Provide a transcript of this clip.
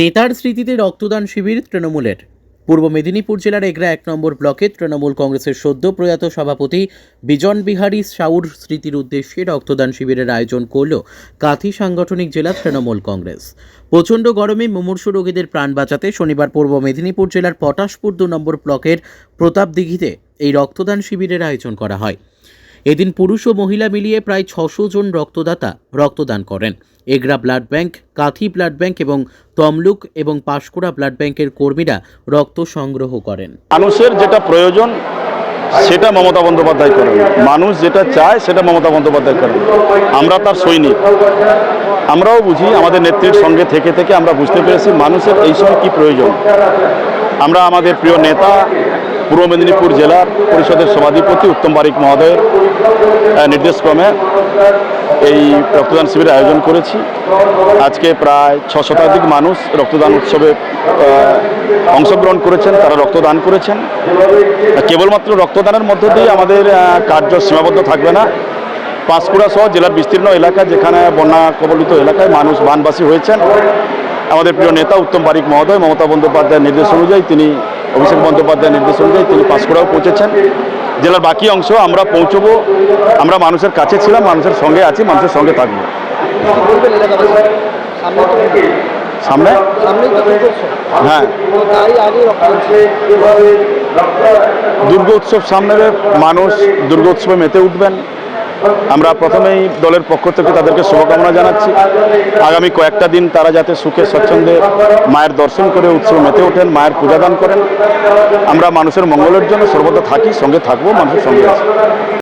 নেতার স্মৃতিতে রক্তদান শিবির তৃণমূলের। পূর্ব মেদিনীপুর জেলার এগরা এক নম্বর ব্লকে তৃণমূল কংগ্রেসের সদ্য প্রয়াত সভাপতি বিজন বিহারী সাউর স্মৃতির উদ্দেশ্যে রক্তদান শিবিরের আয়োজন করল কাথি সাংগঠনিক জেলা তৃণমূল কংগ্রেস। প্রচণ্ড গরমে মুমূর্ষু রোগীদের প্রাণ বাঁচাতে শনিবার পূর্ব মেদিনীপুর জেলার পটাশপুর দু নম্বর ব্লকের প্রতাপদিঘিতে এই রক্তদান শিবিরের আয়োজন করা হয়। এদিন পুরুষ ও মহিলা মিলিয়ে প্রায় ছশো জন রক্তদাতা রক্তদান করেন। Egra blood bank, Kathi blood bank এবং তমলুক এবং পাঁশকুড়া ব্লাড ব্যাংকের কর্মীরা রক্ত সংগ্রহ করেন। মানুষের যেটা প্রয়োজন, সেটা মমতা বন্দ্যোপাধ্যায় করেন। মানুষ যেটা চায়, সেটা মমতা বন্দ্যোপাধ্যায় করেন। আমরা তার সৈনিক। আমরাও বুঝি, আমাদের নেত্রীর সঙ্গে থেকে থেকে আমরা বুঝতে পেরেছি মানুষের এই সময় কী প্রয়োজন। আমরা আমাদের প্রিয় নেতা পূর্ব মেদিনীপুর জেলার পরিষদের সভাধিপতি উত্তম বারিক মহোদয়ের নির্দেশক্রমে এই রক্তদান শিবিরের আয়োজন করেছি। আজকে প্রায় ছ শতাধিক মানুষ রক্তদান উৎসবে অংশগ্রহণ করেছেন, তারা রক্তদান করেছেন। কেবলমাত্র রক্তদানের মধ্য দিয়ে আমাদের কার্য সীমাবদ্ধ থাকবে না। পাঁশকুড়া সহ জেলার বিস্তীর্ণ এলাকা যেখানে বন্যা কবলিত এলাকায় মানুষ বানবাসী হয়েছেন। আমাদের প্রিয় নেতা উত্তম বারিক মহোদয়, মমতা বন্দ্যোপাধ্যায়ের নির্দেশ অনুযায়ী তিনি অভিষেক বন্দ্যোপাধ্যায়ের নির্দেশ অনুযায়ী তিনি পাঁশকুড়াও পৌঁছেছেন। জেলার বাকি অংশ আমরা পৌঁছবো। আমরা মানুষের কাছে ছিলাম, মানুষের সঙ্গে আছি, মানুষের সঙ্গে থাকব। সামনে? হ্যাঁ। দুর্গোৎসব সামনে মানুষ দুর্গোৎসবে মেতে উঠবেন। আমরা প্রথমেই দলের পক্ষ থেকে তাদেরকে শুভকামনা জানাচ্ছি। আগামী কয়েকটা দিন তারা যাতে সুখে, স্বচ্ছন্দে মায়ের দর্শন করে, উৎসব মেতে ওঠেন, মায়ের পূজা দান করেন। আমরা মানুষের মঙ্গলের জন্য সর্বদা থাকি, সঙ্গে থাকব, মানুষের সঙ্গে আছি।